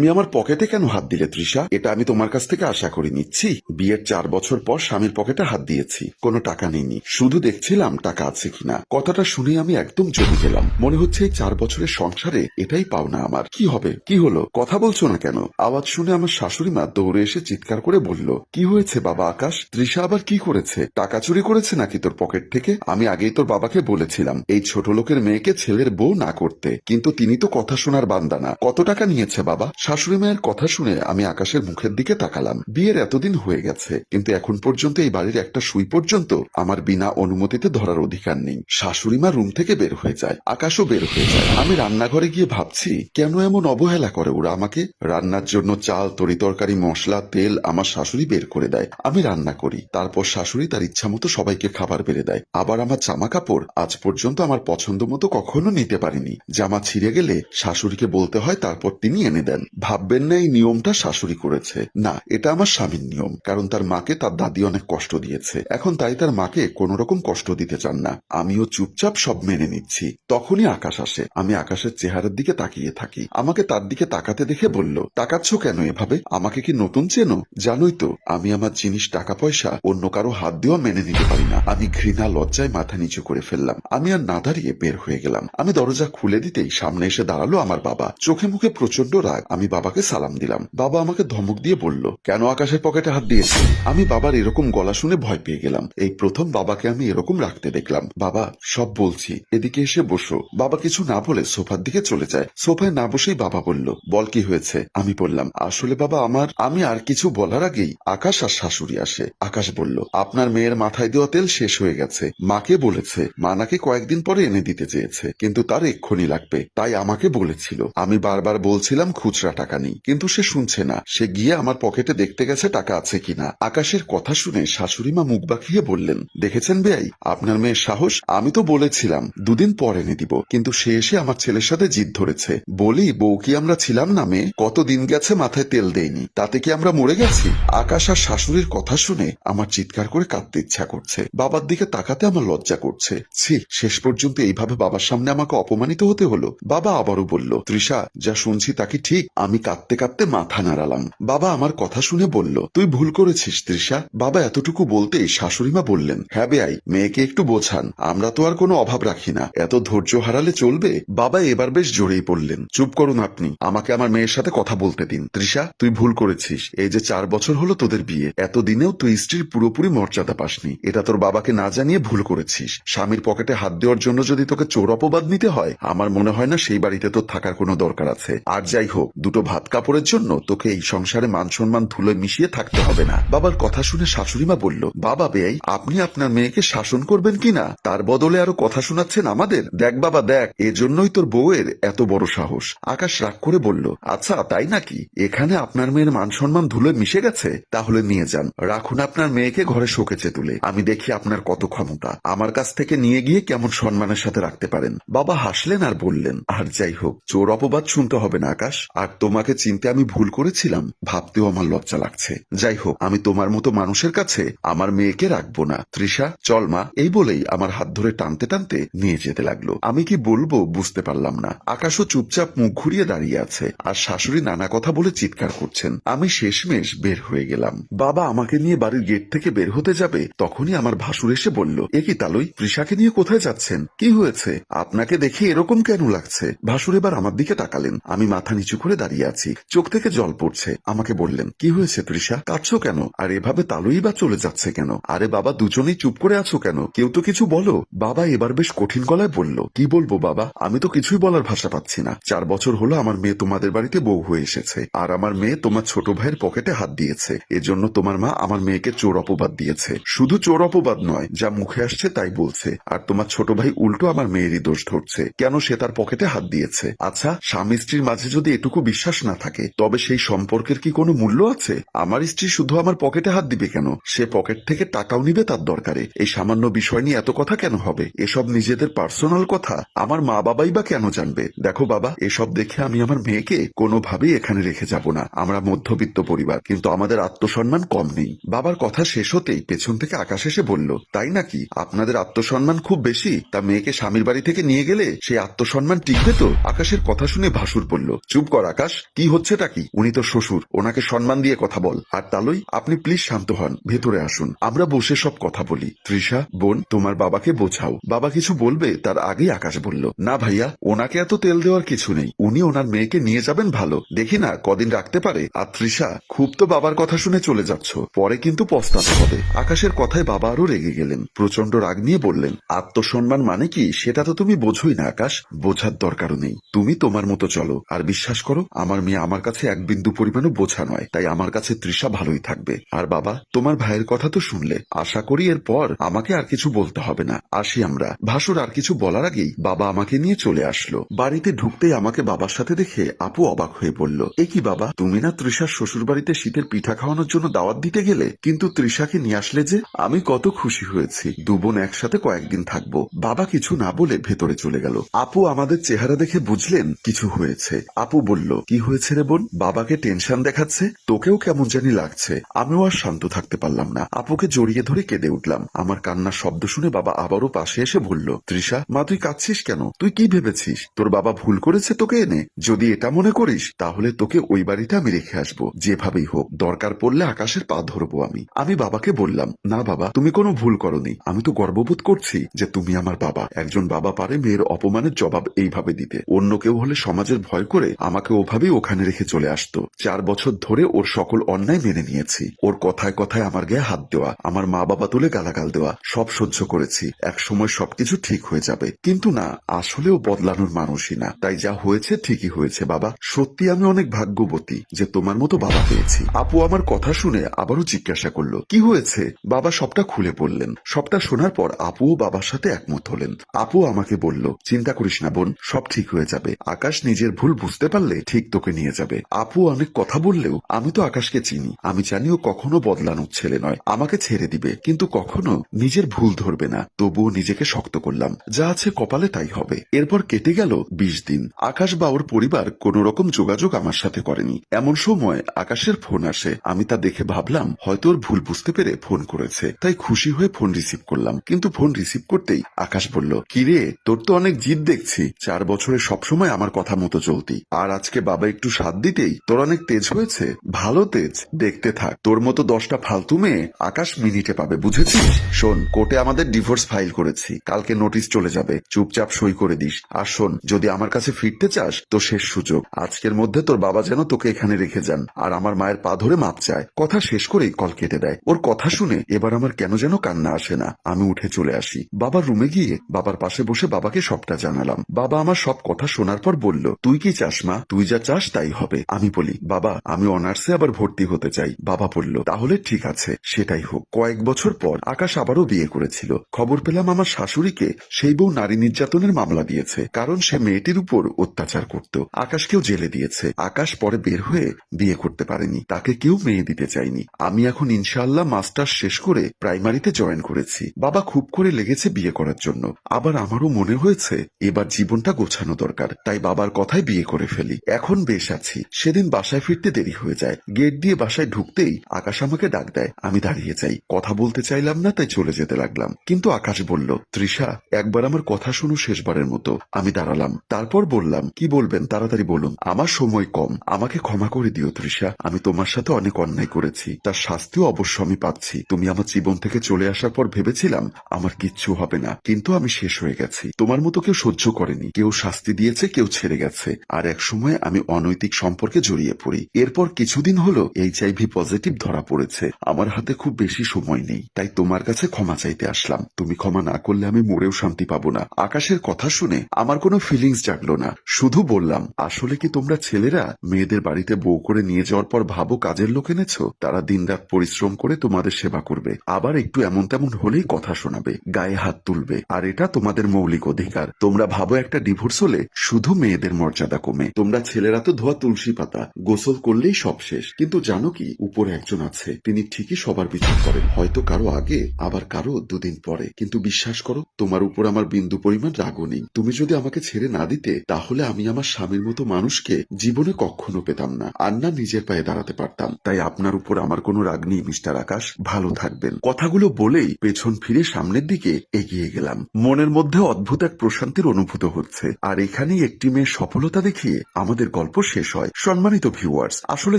তুমি আমার পকেটে কেন হাত দিলে, তৃষা? এটা আমি তোমার কাছ থেকে আশা করি নিচ্ছি। বিয়ের চার বছর পর স্বামীর পকেটে হাত দিয়েছি। কোনো টাকা নেইনি। শুধু দেখছিলাম টাকা আছে কিনা। কথাটা শুনে আমি একদম জমে গেলাম। মনে হচ্ছে এই চার বছরের সংসারে এটাই পাওনা আমার। কি হবে? কি হলো? কথা বলছো না কেন? আওয়াজ শুনে আমার শাশুড়ি মা দৌড়ে এসে চিৎকার করে বলল, কি হয়েছে বাবা আকাশ? তৃষা আবার কি করেছে? টাকা চুরি করেছে নাকি তোর পকেট থেকে? আমি আগেই তোর বাবাকে বলেছিলাম, এই ছোট লোকের মেয়েকে ছেলের বউ না করতে। কিন্তু তিনি তো কথা শোনার বান্দা না। কত টাকা নিয়েছে বাবা? শাশুড়ি মায়ের কথা শুনে আমি আকাশের মুখের দিকে তাকালাম। বিয়ের এতদিন হয়ে গেছে, কিন্তু এখন পর্যন্ত এই বাড়ির একটা সুই পর্যন্ত আমার বিনা অনুমতিতে ধরার অধিকার নেই। শাশুড়ি মা রুম থেকে বের হয়ে যায়, আকাশও বের হয়ে যায়। আমি রান্নাঘরে গিয়ে ভাবছি, কেন এমন অবহেলা করে ওরা আমাকে? রান্নার জন্য চাল, তরি তরকারি, মশলা, তেল আমার শাশুড়ি বের করে দেয়। আমি রান্না করি, তারপর শাশুড়ি তার ইচ্ছা মতো সবাইকে খাবার বেড়ে দেয়। আবার আমার জামা কাপড় আজ পর্যন্ত আমার পছন্দ মতো কখনো নিতে পারিনি। জামা ছিঁড়ে গেলে শাশুড়িকে বলতে হয়, তারপর তিনি এনে দেন। ভাববেন না, এই নিয়মটা শাশুড়ি করেছে। না, এটা আমার স্বামীর নিয়ম, কারণ তার মাকে তার দাদি অনেক কষ্ট দিয়েছে। এখন তাই তার মাকে কোনো রকম কষ্ট দিতে চান না। আমিও চুপচাপ সব মেনে নিচ্ছি। তখনই আকাশ আসে। আমি আকাশের চেহারার দিকে তাকিয়ে থাকি। আমাকে তার দিকে তাকাতে দেখে বলল, তাকাচ্ছ কেন এভাবে? আমাকে কি নতুন চেনো? জানোই তো, আমি আমার জিনিস টাকা পয়সা অন্য কারও হাত দিয়েও মেনে নিতে পারি না। আমি ঘৃণা, লজ্জায় মাথা নিচু করে ফেললাম। আমি আর না দাঁড়িয়ে বের হয়ে গেলাম। আমি দরজা খুলে দিতেই সামনে এসে দাঁড়াল আমার বাবা। চোখে মুখে প্রচণ্ড রাগ। আমি বাবাকে সালাম দিলাম। বাবা আমাকে ধমক দিয়ে বলল, কেন আকাশের পকেটে হাত দিয়েছে? আমি বাবার এরকম গলা শুনে ভয় পেয়ে গেলাম। এই প্রথম বাবাকে আমি এরকম রাখতে দেখলাম। বাবা, সব বলছি। এদিকে এসে বসো। বাবা কিছু না বলে সোফার দিকে চলে যায়। সোফায় না বসেই বাবা বলল, বল কি হয়েছে? আমি বললাম, আসলে বাবা, আমার, আমি আর কিছু বলার আগেই আকাশ আর শাশুড়ি আসে। আকাশ বলল, আপনার মেয়ের মাথায় দেওয়া তেল শেষ হয়ে গেছে। মাকে বলেছে, মা নাকি কয়েকদিন পরে এনে দিতে চেয়েছে, কিন্তু তার এক্ষুনি লাগবে, তাই আমাকে বলেছিল। আমি বারবার বলছিলাম খুচরা টাকা নেই। কিন্তু সে শুনছে না। সে গিয়ে আমার পকেটে দেখতে গেছে টাকা আছে কিনা। আকাশের কথা শুনে শাশুড়ি মা মুখ বাঁকিয়ে বললেন, দেখেছেন বেয়াই আপনার মেয়ের সাহস? আমি তো বলেছিলাম, দুদিন পর এনে দিব। কিন্তু সে এসে আমার ছেলের সাথে জিদ ধরেছে। বলি, বউ কি আমরা ছিলাম না মেয়ে? কত দিন গেছে মাথায় তেল দেয়নি। তাতে কি আমরা মরে গেছি? আকাশ আর শাশুড়ির কথা শুনে আমার চিৎকার করে কাঁদতে ইচ্ছা করছে। বাবার দিকে তাকাতে আমার লজ্জা করছে। ছি, শেষ পর্যন্ত এইভাবে বাবার সামনে আমাকে অপমানিত হতে হলো। বাবা আবারও বলল, তৃষা, যা শুনছি তা কি ঠিক? আমি কাঁদতে কাঁদতে মাথা নাড়ালাম। বাবা আমার কথা শুনে বলল, তুই ভুল করেছিস, তৃষা। বাবা এতটুকু বলতেই শাশুড়িমা বললেন হ্যাঁ বেআই মেয়েকে একটু বোঝান। আমরা তো আর কোনো অভাব রাখি না। এত ধৈর্য হারালে চলবে? বাবা এবার বেশ জোরেই পড়লেন চুপ করুন আপনি, আমাকে আমার মেয়ের সাথে কথা বলতে দিন। তৃষা, তুই ভুল করেছিস। এই যে চার বছর হলো তোদের বিয়ে, এতদিনেও তুই স্ত্রীর পুরোপুরি মর্যাদা পাসনি। এটা তোর বাবাকে না জানিয়ে ভুল করেছিস। স্বামীর পকেটে হাত দেওয়ার জন্য যদি তোকে চোর অপবাদ নিতে হয়, আমার মনে হয় না সেই বাড়িতে তোর থাকার কোনো দরকার আছে। আর যাই হোক দুটো ভাত কাপড়ের জন্য তোকে এই সংসারে মান সম্মান ধুলো মিশিয়ে থাকতে হবে না। বাবার কথা শুনে শাশুড়িমা বলল, বাবা বেয়াই আপনি আপনার মেয়েকে শাসন করবেন কিনা তার বদলে আরও কথা শোনাচ্ছেন আমাদের? দেখ বাবা, দেখ, এজন্যই তোর বউয়ের এত বড় সাহস। আকাশ রাগ করে বলল আচ্ছা তাই নাকি? এখানে আপনার মেয়ের মান সম্মান ধুলো মিশে গেছে? তাহলে নিয়ে যান। রাখুন আপনার মেয়েকে ঘরে শোকেছে তুলে। আমি দেখি আপনার কত ক্ষমতা। আমার কাছ থেকে নিয়ে গিয়ে কেমন সম্মানের সাথে রাখতে পারেন? বাবা হাসলেন আর বললেন, আর যাই হোক, চোর অপবাদ শুনতে হবে না, আকাশ। আর তোমাকে চিনতে আমি ভুল করেছিলাম, ভাবতেও আমার লজ্জা লাগছে। যাই হোক, আমি তোমার মতো মানুষের কাছে আমার মেয়েকে রাখব না। তৃষা, চল মা, এই বলেই আমার হাত ধরে টানতে টানতে নিয়ে যেতে লাগল। আমি কি বলব বুঝতে পারলাম না। আকাশও চুপচাপ মুখ ঘুরিয়ে দাঁড়িয়ে আছে আর শাশুড়ি নানা কথা বলে চিৎকার করছেন। আমি শেষমেশ বের হয়ে গেলাম। বাবা আমাকে নিয়ে বাড়ির গেট থেকে বের হতে যাবে, তখনই আমার ভাসুর এসে বলল, এ কি তালই, তৃষাকে নিয়ে কোথায় যাচ্ছেন? কি হয়েছে? আপনাকে দেখে এরকম কেন লাগছে? ভাসুর এবার আমার দিকে তাকালেন। আমি মাথা নিচু করে দাঁড়িয়ে আছি। চোখ থেকে জল পড়ছে। আমাকে বললেন, কি হয়েছে তৃষা? কাঁদছো কেন? আর এভাবে তালুই বা চলে যাচ্ছে কেন? আরে বাবা, দুজনেই চুপ করে আছো কেন? কেউ তো কিছু বলো? বাবা এবার বেশ কঠিন গলায় বলল, কি বলব বাবা? আমি তো কিছুই বলার ভাষা পাচ্ছি না। চার বছর হলো আমার মেয়ে তোমাদের বাড়িতে বউ হয়ে এসেছে। আর আমার মেয়ে তোমার ছোট ভাইয়ের পকেটে হাত দিয়েছে। এজন্য তোমার মা আমার মেয়েকে চোর অপবাদ দিয়েছে। শুধু চোর অপবাদ নয়, যা মুখে আসছে তাই বলছে। আর তোমার ছোট ভাই উল্টো আমার মেয়েরই দোষ ধরছে। কেন সে তার পকেটে হাত দিয়েছে? আচ্ছা স্বামী স্ত্রীর মাঝে যদি এটুকু বিশ্বাস না থাকে, তবে সেই সম্পর্কের কি কোনো মূল্য আছে? আমার স্ত্রী শুধু আমার পকেটে হাত দিবে কেন? সে পকেট থেকে টাকাও নিবে তার দরকারে। এই সামান্য বিষয় নিয়ে এত কথা কেন হবে? এসব নিজেদের পার্সোনাল কথা। আমার মা বাবাই বা কেন জানবে? দেখো বাবা, এসব দেখে আমি আমার মেয়েকে কোনোভাবেই এখানে রেখে যাব না। আমরা মধ্যবিত্ত পরিবার, কিন্তু আমাদের আত্মসম্মান কম নেই। বাবার কথা শেষ হতেই পেছন থেকে আকাশ এসে বলল, তাই নাকি? আপনাদের আত্মসম্মান খুব বেশি? তা মেয়েকে স্বামীর বাড়ি থেকে নিয়ে গেলে সেই আত্মসম্মান টিকবে তো? আকাশের কথা শুনে ভাসুর বলল, চুপ কর আকাশ আকাশ কি হচ্ছেটা কি? উনি তো শ্বশুর, ওনাকে সম্মান দিয়ে কথা বল। আর তালই, আপনি প্লিজ শান্ত হন, ভেতরে আসুন। আমরা বসে সব কথা বলি। তৃষা, বোন, তোমার বাবাকে বোঝাও। বাবা কিছু বলবে, তার আগেই আকাশ বলল, না ভাইয়া, ওনাকে এত তেল দেওয়ার কিছু নেই। উনি ওনার মেয়েকে নিয়ে যাবেন ভালো। দেখি না, কদিন রাখতে পারে? আর তৃষা, খুব তো বাবার কথা শুনে চলে যাচ্ছ। পরে কিন্তু পস্তাতে হবে। আকাশের কথায় বাবা আরও রেগে গেলেন প্রচণ্ড রাগ নিয়ে বললেন, আত্মসম্মান মানে কি? সেটা তো তুমি বোঝোই না, আকাশ। বোঝার দরকারও নেই। তুমি তোমার মতো চলো। আর বিশ্বাস করো আমার মেয়ে আমার কাছে এক বিন্দু পরিমাণও বোঝা নয়, তাই আমার কাছে তৃষা ভালোই থাকবে। আর বাবা, তোমার ভাইয়ের কথা তো শুনলে। আশা করি এরপর আমাকে আর কিছু বলতে হবে না। আসি আমরা। ভাসুর আর কিছু বলার আগেই বাবা আমাকে নিয়ে চলে আসলো। বাড়িতে ঢুকতেই আমাকে বাবার সাথে দেখে আপু অবাক হয়ে বলল, এ কি বাবা, তুমি না তৃষার শ্বশুর বাড়িতে শীতের পিঠা খাওয়ানোর জন্য দাওয়াত দিতে গেলে কিন্তু তৃষাকে নিয়ে আসলে যে আমি কত খুশি হয়েছি। দু বোন একসাথে কয়েকদিন থাকব। বাবা কিছু না বলে ভেতরে চলে গেল। আপু আমাদের চেহারা দেখে বুঝলেন কিছু হয়েছে। আপু বলল কি হয়েছে রে বোন? বাবাকে টেনশন দেখাচ্ছে? তোকেও কেমন জানি লাগছে। আমিও আর শান্ত থাকতে পারলাম না। আপুকে জড়িয়ে ধরে কেঁদে উঠলাম। আমার কান্নার শব্দ শুনে বাবা আবারও পাশে এসে বলল, তৃষা, মা, তুই কাঁদছিস কেন? তুই কি ভেবেছিস? তোর বাবা ভুল করেছে তোকে এনে? যদি এটা মনে করিস, তাহলে তোকে ওই বাড়িতে আমি রেখে আসব, যেভাবেই হোক। দরকার পড়লে আকাশের পা ধরবো আমি। আমি বাবাকে বললাম, না বাবা, তুমি কোনো ভুল করনি। আমি তো গর্ববোধ করছি যে তুমি আমার বাবা। একজন বাবা পারে মেয়ের অপমানের জবাব এইভাবে দিতে। অন্য কেউ হলে সমাজের ভয় করে আমাকে ওভাবেই ওখানে রেখে চলে আসতো। চার বছর ধরে ওর সকল অন্যায় মেনে নিয়েছি। ওর কথায় কথায় আমার গায়ে হাত দেওয়া, আমার মা বাবা তুলে গালাগাল দেওয়া, সব সহ্য করেছি। এক সময় সবকিছু ঠিক হয়ে যাবে। কিন্তু না, আসলেও বদলানোর মানুষই না। তাই যা হয়েছে ঠিকই হয়েছে, বাবা। সত্যি আমি অনেক ভাগ্যবতী যে তোমার মতো বাবা পেয়েছি। আপু আমার কথা শুনে আবারও জিজ্ঞাসা করল, কি হয়েছে? বাবা সবটা খুলে বললেন। সবটা শোনার পর আপুও বাবার সাথে একমত হলেন। আপু আমাকে বলল, চিন্তা করিস না বোন, সব ঠিক হয়ে যাবে। আকাশ নিজের ভুল বুঝতে পারলে ঠিক তোকে নিয়ে যাবে। আপু অনেক কথা বললেও আমি তো আকাশকে চিনি। আমি জানি ও কখনো বদলানোর ছেলে নয়। আমাকে ছেড়ে দিবে, কিন্তু কখনো নিজের ভুল ধরবে না। তবুও নিজেকে শক্ত করলাম। যা আছে কপালে তাই হবে। এরপর কেটে গেল বিশ দিন। আকাশ বা ওর পরিবার কোন রকম যোগাযোগ আমার সাথে করেনি। এমন সময় আকাশের ফোন আসে। আমি তা দেখে ভাবলাম, হয়তো ওর ভুল বুঝতে পেরে ফোন করেছে। তাই খুশি হয়ে ফোন রিসিভ করলাম। কিন্তু ফোন রিসিভ করতেই আকাশ বলল, কিরে, তোর তো অনেক জিদ দেখছি। চার বছরে সবসময় আমার কথা মতো চলতি। আর আজকে বাবা একটু সাথ দিতেই তোর অনেক তেজ হয়েছে। ভালো তেজ। দেখতে থাক। তোর মতো দশটা ফালতু মেয়ে আকাশ মিনিটে পাবে, বুঝেছিস? শোন, কোর্টে আমাদের ডিভোর্স ফাইল করেছি। কালকে নোটিশ চলে যাবে। চুপচাপ সই করে দিস। আর শোন, যদি আমার কাছে ফিরতে চাস, তো শেষ সুযোগ। আজকের মধ্যে তোর বাবা যেন তোকে এখানে রেখে যান, আর আমার মায়ের পা ধরে মাপ চায়। কথা শেষ করেই কল কেটে দেয়। ওর কথা শুনে এবার আমার কেন যেন কান্না আসে না। আমি উঠে চলে আসি। বাবার রুমে গিয়ে বাবার পাশে বসে বাবাকে সবটা জানালাম। বাবা আমার সব কথা শোনার পর বলল, তুই কি চাস মা? তুই যা চাস তাই হবে। আমি বলি, বাবা, আমি অনার্সে আবার ভর্তি হতে চাই। বাবা বলল, তাহলে ঠিক আছে, সেটাই হোক। কয়েক বছর পর আকাশ আবারও বিয়ে করেছিল। খবর পেলাম আমার শাশুড়িকে, সেই বউ নারী নির্যাতনের মামলা দিয়েছে, কারণ সে মেয়েটির উপর অত্যাচার করত। আকাশকেও জেলে দিয়েছে। আকাশ পরে বের হয়ে বিয়ে করতে পারেনি। তাকে কেউ মেয়ে দিতে চায়নি। আমি এখন ইনশাআল্লাহ মাস্টার শেষ করে প্রাইমারিতে জয়েন করেছি। বাবা খুব করে লেগেছে বিয়ে করার জন্য। আবার আমারও মনে হয়েছে, এবার জীবনটা গোছানো দরকার। তাই বাবার কথায় বিয়ে করে ফেলি। এখন বেশ আছি। সেদিন বাসায় ফিরতে দেরি হয়ে যায়। গেট দিয়ে বাসায় ঢুকতেই আকাশ আমাকে ডাক দেয়। আমি দাঁড়িয়ে যাই। কথা বলতে চাইলাম না, তাই চলে যেতে লাগলাম। কিন্তু আকাশ বলল, তৃষা, একবার আমার কথা শুনো শেষবারের মতো। আমি দাঁড়ালাম। তারপর বললাম, কি বলবেন? তাড়াতাড়ি বলুন। আমার সময় কম। আমাকে ক্ষমা করে দিও তৃষা। আমি তোমার সাথে অনেক অন্যায় করেছি। তার শাস্তিও অবশ্য আমি পাচ্ছি। তুমি আমার জীবন থেকে চলে আসার পর ভেবেছিলাম, আমার কিচ্ছু হবে না। কিন্তু আমি শেষ হয়ে গেছি। তোমার মতো কেউ সহ্য করেনি। কেউ শাস্তি দিয়েছে, কেউ ছেড়ে গেছে। আর এক সময় আমি অনৈতিক সম্পর্কে জড়িয়ে পড়ি। এরপর কিছুদিন হলো এইচআইভি পজিটিভ ধরা পড়েছে। আমার হাতে খুব বেশি সময় নেই, তাই তোমার কাছে ক্ষমা চাইতে আসলাম। তুমি ক্ষমা না করলে আমি মরেও শান্তি পাবো না। আকাশের কথা শুনে আমার কোনো ফিলিংস জাগলো না। শুধু বললাম, আসলে কি তোমরা ছেলেরা মেয়েদের বাড়িতে বউ করে নিয়ে যাওয়ার পর ভাবো কাজের লোক এনেছো? তারা দিনরাত পরিশ্রম করে তোমাদের সেবা করবে। আবার একটু এমন তেমন হলেই কথা শোনাবে, গায়ে হাত তুলবে। আর এটা তোমাদের মৌলিক অধিকার। তোমরা ভাবো একটা ডিভোর্স হলে শুধু মেয়েদের মর্যাদা কমে। তোমরা ছেলেরা তো ধোয়া তুলসী পাতা, গোসল করলেই সব শেষ। কিন্তু জানো কি? উপরে একজন আছে, তিনি ঠিকই সবার বিচার করেন। হয়তো কারও আগে, আবার কারও দুদিন পরে। কিন্তু বিশ্বাস করো, তোমার উপর আমার বিন্দু পরিমাণ রাগও নেই। তুমি যদি আমাকে ছেড়ে না দিতে, তাহলে আমি আমার স্বামীর মতো মানুষকে জীবনে কখনো পেতাম না। আর না নিজের পায়ে দাঁড়াতে পারতাম। তাই আপনার উপর আমার কোনো রাগ নেই, মিস্টার আকাশ। ভালো থাকবেন। কথাগুলো বলেই পেছন ফিরে সামনের দিকে এগিয়ে গেলাম। মনের মধ্যে অদ্ভুত এক প্রশান্তির অনুভূত হচ্ছে। আর এখানেই একটি মেয়ের সফলতা দেখিয়ে আমাদের গল্প শেষ হয়। সম্মানিত ভিউয়ার্স আসলে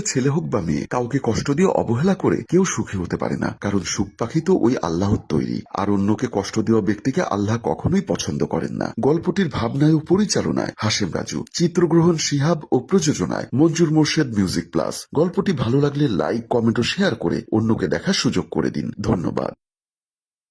ছেলে হোক বা মেয়ে, কাউকে কষ্ট দিয়ে অবহেলা করে কেউ সুখী হতে পারে না। কারণ সুখ পাখি তো ওই আল্লাহর তৈরি। আর অন্যকে কষ্ট দেওয়া ব্যক্তিকে আল্লাহ কখনোই পছন্দ করেন না। গল্পটির ভাবনায় ও পরিচালনায় হাসেম রাজু, চিত্রগ্রহণ শিহাব ও প্রযোজনায় মঞ্জুর মোর্শেদ মিউজিক প্লাস। গল্পটি ভালো লাগলে লাইক, কমেন্ট ও শেয়ার করে অন্যকে দেখার সুযোগ করে দিন। ধন্যবাদ।